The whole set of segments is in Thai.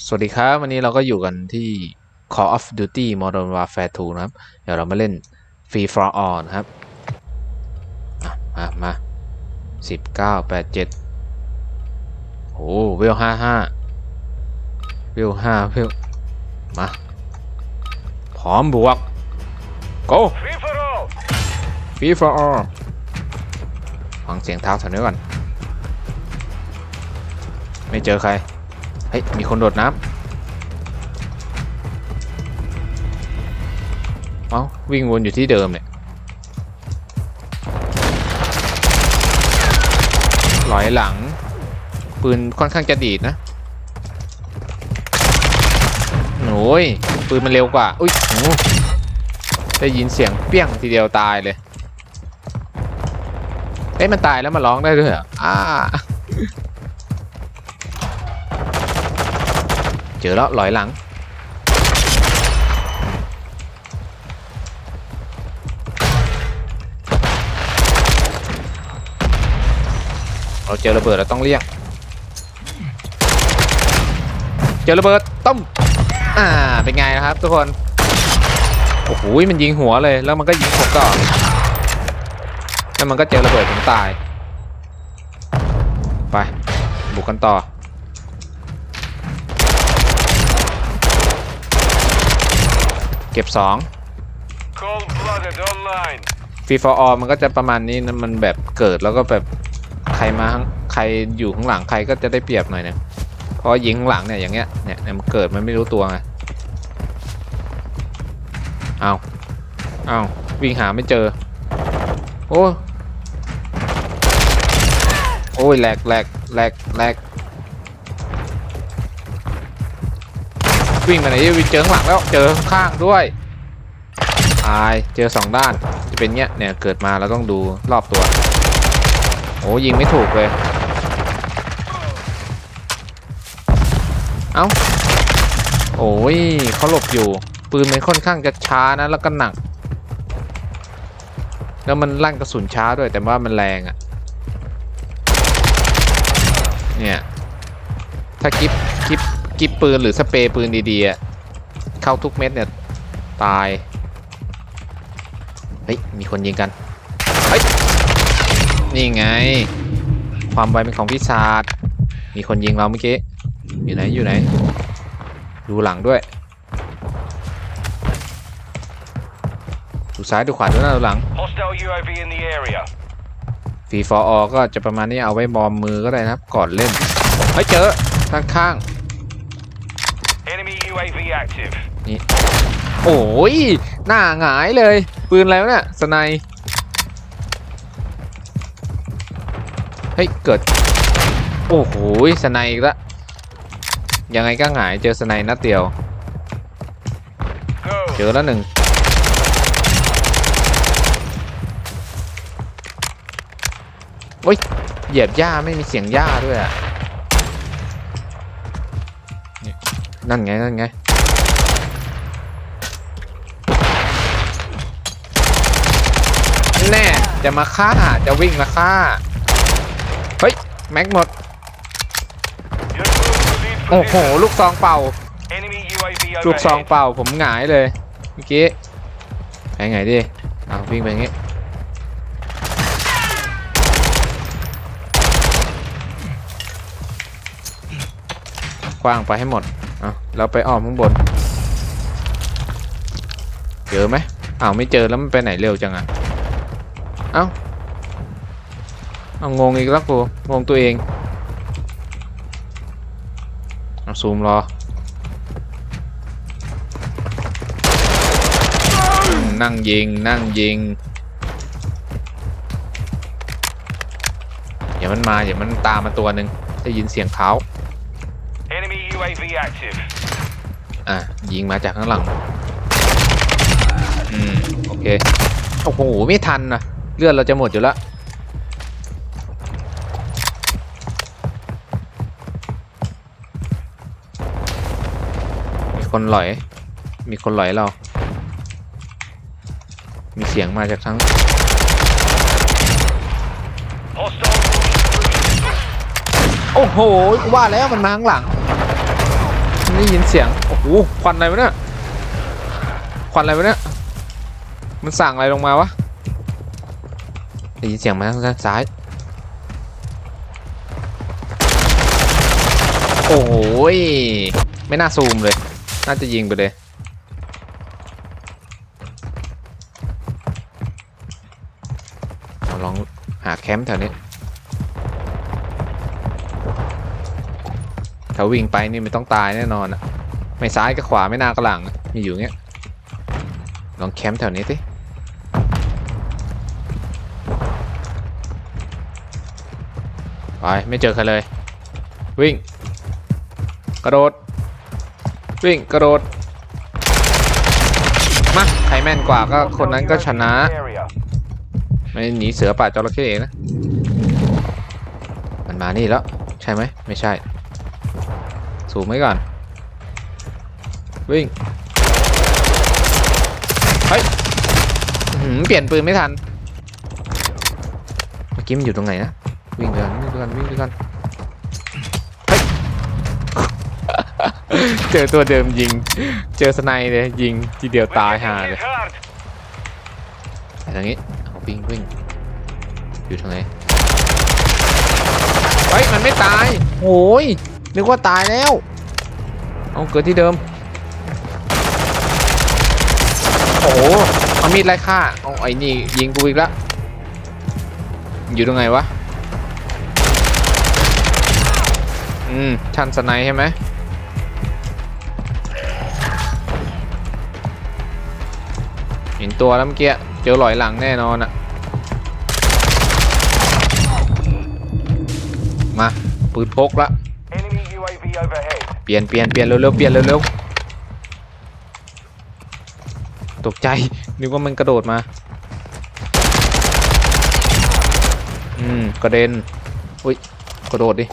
สวัสดีครับ วันนี้เราก็อยู่กันที่ Call of Duty Modern Warfare 2 นะครับ เดี๋ยวเรามาเล่น Free for All นะครับอะมามาสิบเก้าแปดเจ็ดโอ้เวลห้าห้าเวลห้าเวลมา พร้อมบวก go Free for all! Free for All ฟังเสียงเท้าแถวนี้ก่อน ไม่เจอใคร เฮ้ย มีคนโดดน้ำเอ้าวิ่งวนอยู่ที่เดิมเนี่ยหลอยหลัง ปืนค่อนข้างจะดีดนะโอ้ยปืนมันเร็วกว่า อุ้ยโอ้ได้ยินเสียงเปี้ยงทีเดียวตายเลยเอ้ยมันตายแล้วมันร้องได้ด้วยเหรอ อ่า เจอแล้วลอยหลัง เราเจอระเบิดเราต้องเรียก เจอระเบิดต้มอ่าเป็นไงนะครับทุกคนโอ้โหมันยิงหัวเลยแล้วมันก็ยิงผมต่อนแล้วมันก็เจอระเบิดผมตาย ไป บุกกันต่อ เก็บ2 Cold blooded online. ฟรีฟอร์มันก็จะประมาณนี้นะมันแบบเกิดแล้วก็แบบใครมาข้างใครอยู่ข้างหลังใครก็จะได้เปรียบหน่อยนะเพราะว่ายิงข้างหลังเนี่ยอย่างเงี้ยเนี่ยเนี่ยมันเกิดมันไม่รู้ตัวไงเอาเอาวิ่งหาไม่เจอ โอ้โอ้ยแหลกแหลกแหลกแหลก วิ่งไปไหนวิ่งเจอข้างหลังแล้วเจอข้างด้วยตายเจอสองด้านจะเป็นเงี้ยเนี่ยเกิดมาเราต้องดูรอบตัวโอ้ยิงไม่ถูกเลย เอ้าโอ้ยเขาหลบอยู่ ปืนมันค่อนข้างจะช้านะแล้วก็หนัก แล้วมันลั่นกระสุนช้าด้วยแต่ว่ามันแรงอะ่ะ เนี่ย ถ้ากิฟกิฟ กิฟปืนหรือสเปรย์ปืนดีๆอะเข้าทุกเม็ดเนี่ย ตาย เฮ้ย มีคนยิงกัน เฮ้ย นี่ไง ความไวเป็นของพิศาจมีคนยิงเราเมื่อกี้ อยู่ไหน อยู่ไหน ดูหลังด้วย ดูซ้ายดูขวาดูหน้าดูหลัง Hostile UAV in the area. ฟรีฟอร์อก็จะประมาณนี้เอาไว้มอมมือก็ได้นะครับก่อนเล่น เฮ้ย เจอ ข้างข้าง Enemy UAV active. ๆนี่ โอ้ย หน้าหงายเลย ปืนแล้วะเนี่ยสไนป์เฮ้ย เกิด โอ้โหสไนป์อีกแล้วยังไงก็หงายเจอสไนป์นัดเดียว Go. เจอแล้วหนึ่ง โอ้ย เหยียบหญ้าไม่มีเสียงหญ้าด้วยอะ นั่นไง นั่นไง แน่ จะมาฆ่า จะวิ่งมาฆ่า เฮ้ย แม็กหมด You're moving lead โอ้โห position. ลูกซองเป่า Enemy UAV ลูกซอง overhead. เป่าผมหงายเลย เมื่อกี้ไปไงดิเอาวิ่งไปอย่างงี้กว้างไปให้หมด เอาเราไปอ้อมข้างบน เจอไหมอ้าวไม่เจอแล้วมันไปไหนเร็วจังอะเอ้าเอางงอีกแล้วกูงงตัวเองเอาซูมรอนั่งยิงนั่งยิงเดี๋ยวมันมาเดี๋ยวมันตามมาตัวหนึ่งได้ยินเสียงเท้า UAV active. อะยิงมาจากข้างหลัง อืม โอเค โอ้โห ไม่ทันนะเลือดเราจะหมดอยู่แล้วมีคนหลอย มีคนหลอยเรา มีเสียงมาจากทั้ง Hostile. โอ้โห กูว่าแล้วมันมาข้างหลัง ได้ยินเสียง โอ้โห ควันอะไรวะเนี่ย ควันอะไรวะเนี่ย มันสั่งอะไรลงมาวะ ได้ยินเสียงมาทางด้านซ้าย โอ้โหยไม่น่าซูมเลย น่าจะยิงไปเลยเราลองหาแคมป์แถวนี้ ถ้าวิ่งไปนี่ไม่ต้องตายแน่นอนอะไม่ซ้ายก็ขวาไม่หน้าก็หลัง มีอยู่เงี้ย ลองแคมป์แถวนี้สิไปไม่เจอใครเลย วิ่ง กระโดด วิ่งกระโดด มาใครแม่นกว่าก็คนนั้นก็ชนะ ไม่หนีเสือป่าจระเข้นะ มันมานี่แล้ว ใช่ไหม ไม่ใช่ สูงไว้ก่อน วิ่ง เฮ้ยเปลี่ยนปืนไม่ทัน เมื่อกี้มันอยู่ตรงไหนนะ วิ่งไปก่อนวิ่งไปก่อนวิ่งไปก่อนเฮ้ย เจอตัวเดิมยิง เจอสไนเลยยิงทีเดียวตายห่าเลยไปทางนี้เอาวิ่งวิ่ง อยู่ทางไหนเฮ้ย มันไม่ตาย โอ้ย นึกว่าตายแล้ว เอาเกิดที่เดิม โอ้โหเอามีดไล่ฆ่าเอาไอ้นี่ยิงกูอีกแล้วอยู่ตรงไหนวะ อืม ชันสไนใช่ไหมเห็นตัวแล้วเมื่อกี้ เจอหลอยหลังแน่นอนอะมา ปืนพกละ เปลี่ยนเปลี่ยนเปลี่ยนเร็วๆเปลี่ยนเร็วๆตกใจนึกว่ามันกระโดดมา อืมกระเด็นอุ้ยกระโดดดิ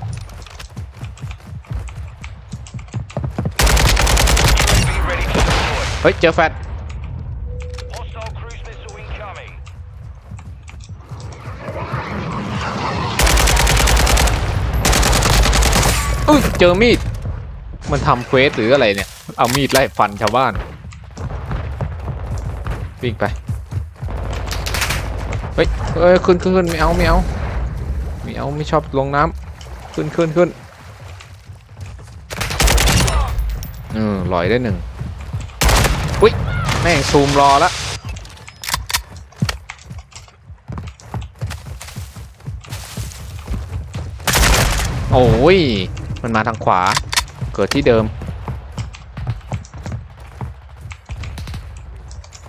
เฮ้ยเจอแฟด อุ้ยเจอมีด มันทำเควสหรืออะไรเนี่ย เอามีดไล่ฟันชาวบ้าน วิ่งไป เฮ้ยเอ้ยขึ้นขึ้นขึ้นไม่เอาไม่เอาไม่เอาไม่ชอบลงน้ำขึ้นขึ้นขึ้นเออลอยได้หนึ่งอุ้ยแม่งซูมรอละโอ้ย มันมาทางขวา เกิดที่เดิม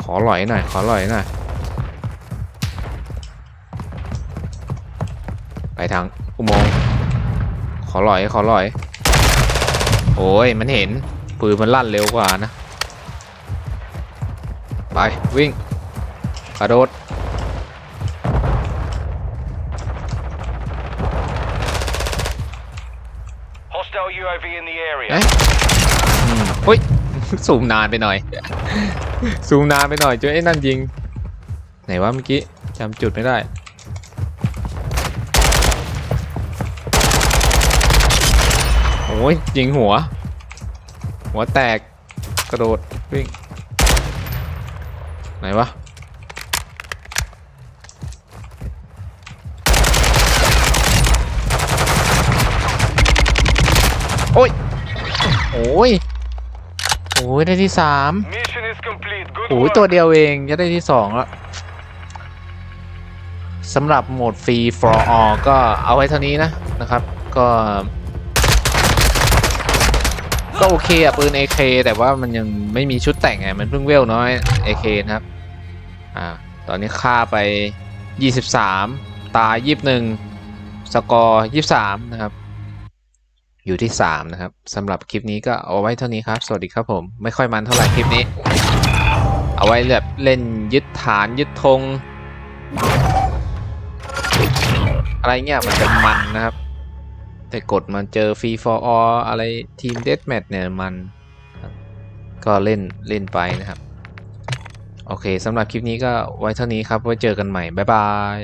ขอหลอยหน่อย ขอหลอยหน่อย ไปทางอุโมงค์ขอหลอย ขอหลอย โอ้ย มันเห็น ปืนมันลั่นเร็วกว่านะ ไป วิ่ง กระโดด Hostile UAV in the area. เอ๊ะอืมอุ้ย ซูมนานไปหน่อย ซูมนานไปหน่อยจนไอ้นั่นยิง ไหนวะเมื่อกี้จำจุดไม่ได้ โอ้ยยิงหัว หัวแตกกระโดดวิ่ง ไหนวะ โอ้ยโอ้ยโอ้ยได้ที่สาม Mission is complete. Good โอ้ย work. ตัวเดียวเองจะได้ที่สองแล้วสำหรับโหมดฟรี for all ก็เอาไว้เท่านี้นะนะครับ ก็ ก็โอเคอะปืน AK แต่ว่ามันยังไม่มีชุดแต่งไง มันเพิ่งเวลน้อย AK นะครับ อ่า ตอนนี้ค่าไป 23 ตาย21 สกอร์ 23 นะครับ อยู่ที่ 3 นะครับสำหรับคลิปนี้ก็เอาไว้เท่านี้ครับ สวัสดีครับผม ไม่ค่อยมันเท่าไหร่คลิปนี้ เอาไว้แบบเล่นยึดฐานยึดธงอะไรเงี้ยมันจะมันนะครับ แต่กดมันเจอฟรี for all อะไรทีมเด a แมทเนี่ยมันก็เล่นเล่นไปนะครับ โอเคสำหรับคลิปนี้ก็ไว้เท่านี้ครับ ไว้เจอกันใหม่ บ๊ายบาย